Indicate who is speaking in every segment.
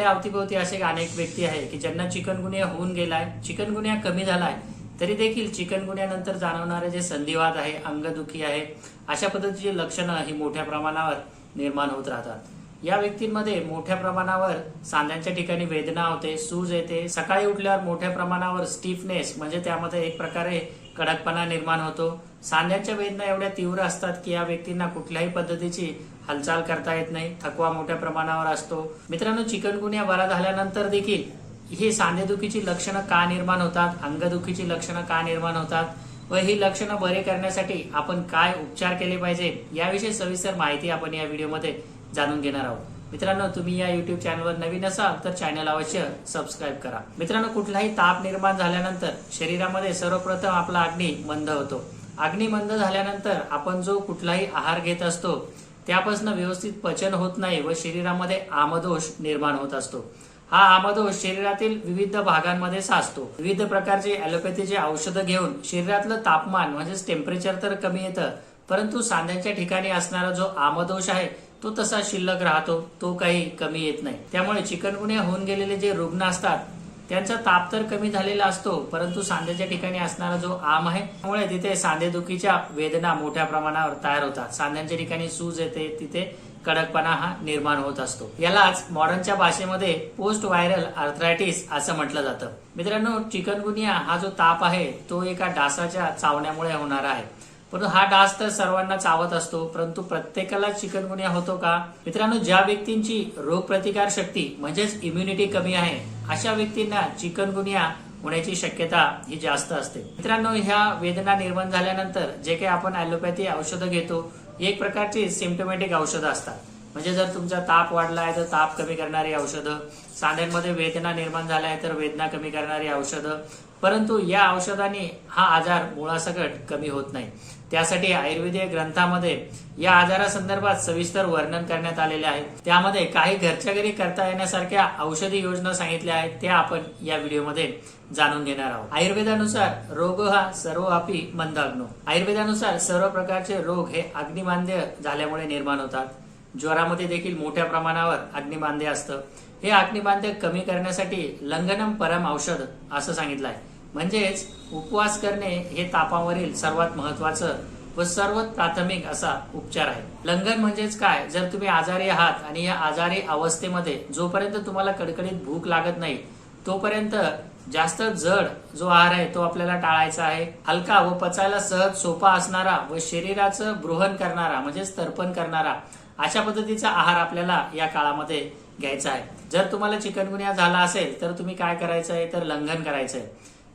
Speaker 1: आपल्या अवतीभोवती असे अनेक व्यक्ती आहे की ज्यांना चिकनगुनिया होऊन गेलाय चिकनगुनिया कमी झालाय तरी देखील चिकनगुन्यानंतर जाणवणारे जे संधिवात आहे अंगदुखी आहे अशा पद्धतीची लक्षणं ही मोठ्या प्रमाणावर निर्माण होत राहतात. या व्यक्तींमध्ये मोठ्या प्रमाणावर सांध्यांच्या ठिकाणी वेदना होते सूज येते सकाळी उठल्यावर मोठ्या प्रमाणावर स्टिफनेस म्हणजे त्यामध्ये एक प्रकारे कडकपणा निर्माण होतो. सांध्यांच्या वेदना एवढ्या तीव्र असतात की या व्यक्तींना कुठल्याही पद्धतीची हालचाल करता येत नाही. थकवा मोठ्या प्रमाणावर असतो. मित्रांनो चिकनगुन्या बरा झाल्यानंतर देखील ही सांधेदुखीची लक्षणं का निर्माण होतात? अंगदुखीची लक्षणं का निर्माण होतात? व ही लक्षणं बरे करण्यासाठी आपण काय उपचार केले पाहिजे? याविषयी सविस्तर माहिती आपण या व्हिडिओमध्ये जाणून घेणार आहोत. मित्रांनो तुम्ही या युट्यूब चॅनलवर नवीन असाल तर चॅनल अवश्य सबस्क्राईब करा. मित्रांनो कुठलाही ताप निर्माण झाल्यानंतर शरीरामध्ये सर्वप्रथम आपला अग्नी मंद होतो. अग्नी मंद झाल्यानंतर आपण जो कुठलाही आहार घेत असतो त्यापासून व्यवस्थित पचन होत नाही व शरीरामध्ये आमदोष निर्माण होत असतो. हा आमदोष शरीरातील विविध भागांमध्ये साचतो. विविध प्रकारचे ॲलोपॅथीचे औषधं घेऊन शरीरातलं तापमान म्हणजेच टेम्परेचर तर कमी येतं परंतु सांध्यांच्या ठिकाणी असणारा जो आमदोष आहे तो तसा शिल्लक राहतो तो काही कमी येत नाही. त्यामुळे चिकनगुन्या होऊन गेलेले जे रुग्ण असतात त्यांचा ताप तर कमी झालेला असतो परंतु सांध्याच्या ठिकाणी असणारा जो आम आहे त्यामुळे तिथे सांधेदुखीच्या वेदना मोठ्या प्रमाणावर तयार होतात. सांध्यांच्या ठिकाणी सूज येते तिथे कडकपणा हा निर्माण होत असतो. यालाच मॉडर्नच्या भाषेमध्ये पोस्ट व्हायरल आर्थरायटिस असं म्हटलं जातं. मित्रांनो चिकनगुनिया हा जो ताप आहे तो एका डासाच्या चावण्यामुळे होणारा आहे. परंतु हा डास तर सर्वांना चावत असतो परंतु प्रत्येकाला चिकनगुनिया होतो का? मित्रांनो ज्या व्यक्तींची रोगप्रतिकार शक्ती म्हणजेच इम्युनिटी कमी आहे अशा व्यक्तींना चिकनगुनिया होण्याची शक्यता ही जास्त असते. मित्रांनो ह्या वेदना निर्माण झाल्यानंतर जे काही आपण ॲलोपॅथी औषधं घेतो एक प्रकारची सिम्टोमॅटिक औषधं असतात. म्हणजे जर तुमचा ताप वाढला आहे तर ताप कमी करणारी औषधं. सांध्यांमध्ये वेदना निर्माण झाल्या आहे तर वेदना कमी करणारी औषधं. परंतु या औषधाने हा आजार मुळासकट कमी होत नाही. त्यासाठी आयुर्वेदीय ग्रंथामध्ये या आजारासंदर्भात सविस्तर वर्णन करण्यात आलेले आहे. त्यामध्ये काही घरच्या घरी करता येण्यासारख्या औषधी योजना सांगितल्या आहेत त्या आपण या व्हिडिओमध्ये जाणून घेणार आहोत. आयुर्वेदानुसार रोग हा सर्वव्यापी मंदाग्नो. आयुर्वेदानुसार सर्व प्रकारचे रोग हे अग्निमांद्य झाल्यामुळे निर्माण होतात. ज्वरामध्ये देखील मोठ्या प्रमाणावर अग्निमांद्य असतं. हे अग्निमांद्य कमी करण्यासाठी लंघनम परम औषध असं सांगितलं आहे म्हणजेच उपवास करणे हे तापावरील सर्वात महत्वाचं व सर्वात प्राथमिक असा उपचार आहे. लंघन म्हणजेच काय? जर तुम्ही आजारी आहात आणि या आजारी अवस्थेमध्ये जोपर्यंत तुम्हाला कडकडीत भूक लागत नाही तोपर्यंत जास्त जड जो आहार आहे तो आपल्याला टाळायचा आहे. हलका व पचायला सहज सोपा असणारा व शरीराचं बृहन करणारा म्हणजेच तर्पण करणारा अशा पद्धतीचा आहार आपल्याला या काळामध्ये घ्यायचा आहे. जर तुम्हाला चिकनगुन्या झाला असेल तर तुम्ही काय करायचं आहे? तर लंघन करायचं आहे.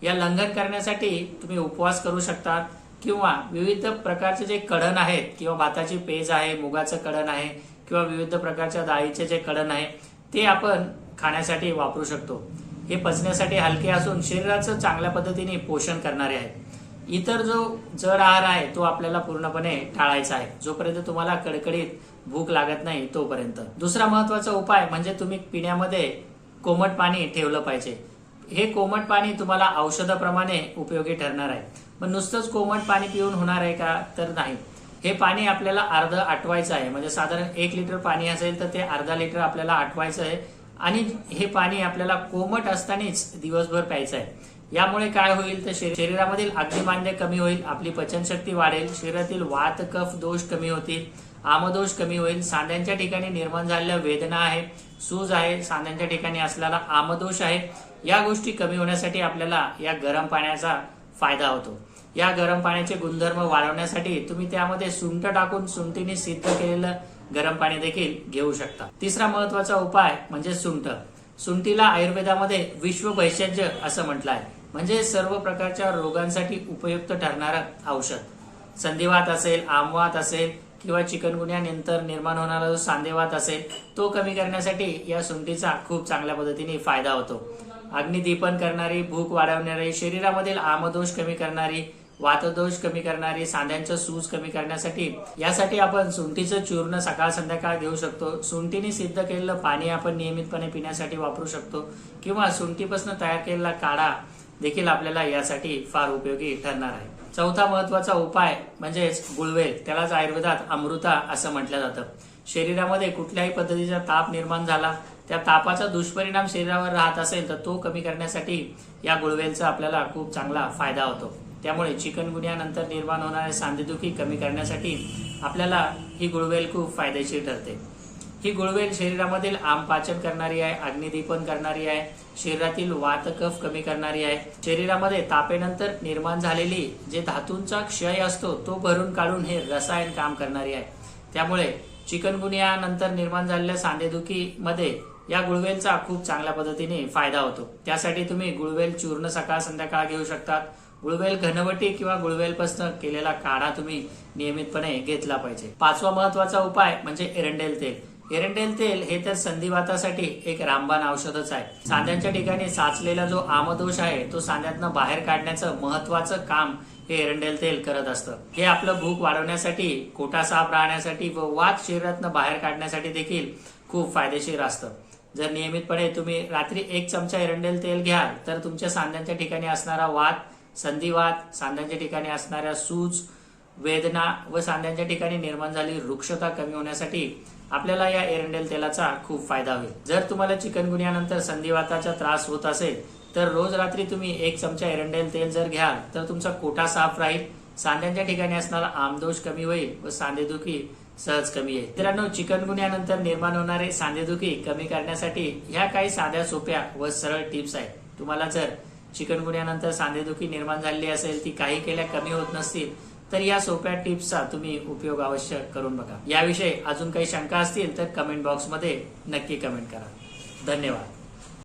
Speaker 1: या लंघन करण्यासाठी तुम्ही उपवास करू शकता किंवा विविध प्रकारचे जे कडण आहेत किंवा भाताची पेज आहे मुगाचं कडण आहे किंवा विविध प्रकारच्या डाळीचे जे कडण आहे ते आपण खाण्यासाठी वापरू शकतो. हे पचण्यासाठी हलके असून शरीराचं चांगल्या पद्धतीने पोषण करणारे आहे. इतर जो जड आहार आहे तो आपल्याला पूर्णपणे टाळायचा आहे. जोपर्यंत तुम्हाला कडकडीत भूक लागत नाही तोपर्यंत. दुसरा महत्त्वाचा उपाय म्हणजे तुम्ही पिण्यामध्ये कोमट पाणी ठेवलं पाहिजे. हे कोमट पाणी तुम्हाला औषधाप्रमाणे उपयोगी ठरणार आहे. पण नुसतंच कोमट पाणी पिऊन होणार आहे का? तर नाही. हे पाणी आपल्याला अर्ध आटवायचं आहे. म्हणजे साधारण एक लिटर पाणी असेल तर ते अर्धा लिटर आपल्याला आटवायचं आहे. आणि हे पाणी आपल्याला कोमट असतानाच दिवसभर प्यायचं आहे. यामुळे काय होईल तर शरीरामधील अग्निमान्य कमी होईल आपली पचनशक्ती वाढेल शरीरातील वात कफ दोष कमी होतील आमदोष कमी होईल. सांध्यांच्या ठिकाणी निर्माण झालेल्या वेदना आहे सूज आहे सांध्यांच्या ठिकाणी असलेला आमदोष आहे या गोष्टी कमी होण्यासाठी आपल्याला या गरम पाण्याचा फायदा होतो. या गरम पाण्याचे गुणधर्म वाढवण्यासाठी तुम्ही त्यामध्ये सुंठ टाकून सुंठीने सिद्ध केलेलं गरम पाणी देखील घेऊ शकता. तिसरा महत्त्वाचा उपाय म्हणजे सुंठ सुंठीला आयुर्वेदामध्ये विश्व असं म्हटलं आहे म्हणजे सर्व प्रकारच्या रोगांसाठी उपयुक्त ठरणारं औषध. संधिवात असेल आमवात असेल किंवा चिकनगुन्यानंतर निर्माण होणारा जो सांधेवात असेल तो कमी करण्यासाठी या सुंठीचा खूप चांगल्या पद्धतीने फायदा होतो. अग्निदीपन करणारी भूक वाढवणारी शरीरामधील आमदोष कमी करणारी वातदोष कमी करणारी सांध्यांचं सूज कमी करण्यासाठी यासाठी आपण सुंठीचं चूर्ण सकाळ संध्याकाळ घेऊ शकतो. सुंठीने सिद्ध केलेलं पाणी आपण नियमितपणे पिण्यासाठी वापरू शकतो. किंवा सुंठीपासून तयार केलेला काढा देखील आपल्याला यासाठी फार उपयोगी ठरणार आहे. चौथा महत्त्वाचा उपाय म्हणजेच गुळवेल. त्यालाच आयुर्वेदात अमृता असं म्हटलं जातं. शरीरामध्ये कुठल्याही पद्धतीचा ताप निर्माण झाला त्या तापाचा दुष्परिणाम शरीरावर राहत असेल तर तो कमी करण्यासाठी या गुळवेलचा आपल्याला खूप चांगला फायदा होतो. त्यामुळे चिकनगुन्यानंतर निर्माण होणारे सांधेदुखी कमी करण्यासाठी आपल्याला ही गुळवेल खूप फायदेशीर ठरते. ही गुळवेल शरीरामधील आम पाचन करणारी आहे अग्निदीपन करणारी आहे शरीरातील वातकफ कमी करणारी आहे. शरीरामध्ये तापेनंतर निर्माण झालेली जे धातूंचा क्षय असतो तो भरून काढून हे रसायन काम करणारी आहे. त्यामुळे चिकनगुनियानंतर निर्माण झालेल्या सांधेदुखीमध्ये या गुळवेलचा खूप चांगल्या पद्धतीने फायदा होतो. त्यासाठी तुम्ही गुळवेल चूर्ण सकाळ संध्याकाळ घेऊ शकतात. गुळवेल घनवटी किंवा गुळवेलपासून केलेला काढा तुम्ही नियमितपणे घेतला पाहिजे. पाचवा महत्त्वाचा उपाय म्हणजे एरंडेल तेल. एरंडेल तेल हे तर संधिवातासाठी एक रामबाण औषधच आहे. सांध्यांच्या ठिकाणी साचलेला जो आमदोष आहे तो सांध्यातनं बाहेर काढण्याचं महत्वाचं काम हे एरंडेल तेल करत असतं. हे आपलं भूक वाढवण्यासाठी कोटा साफ राहण्यासाठी व वात शरीरातनं बाहेर काढण्यासाठी देखील खूप फायदेशीर असतं. जर नियमितपणे तुम्ही रात्री एक चमचा एरंडेल तेल घ्याल तर तुमच्या सांध्यांच्या ठिकाणी असणारा वात संधिवात सांध्यांच्या ठिकाणी असणाऱ्या सूज वेदना व सांध्यांच्या ठिकाणी निर्माण झालेली वृक्षता कमी होण्यासाठी आपल्याला या एरंडेल तेलाचा खूप फायदा होईल. जर तुम्हाला चिकनगुन्यानंतर संधिवाताचा त्रास होत असेल तर रोज रात्री तुम्ही एक चमचा एरंडेल तेल जर घ्याल तर तुमचा कोटा साफ राहील सांध्यांच्या ठिकाणी असणारा आमदोष कमी होईल व सांधेदुखी सहज कमी येईल. मित्रांनो चिकनगुन्यानंतर निर्माण होणारे सांधेदुखी कमी करण्यासाठी ह्या काही साध्या सोप्या व सरळ टिप्स आहेत. तुम्हाला जर चिकनगुन्यानंतर सांधेदुखी निर्माण झालेली असेल ती काही केल्या कमी होत नसतील तर या सोप्या टिप्सचा तुम्ही उपयोग अवश्य करून बघा. याविषयी अजून काही शंका असतील तर कमेंट बॉक्समध्ये नक्की कमेंट करा. धन्यवाद.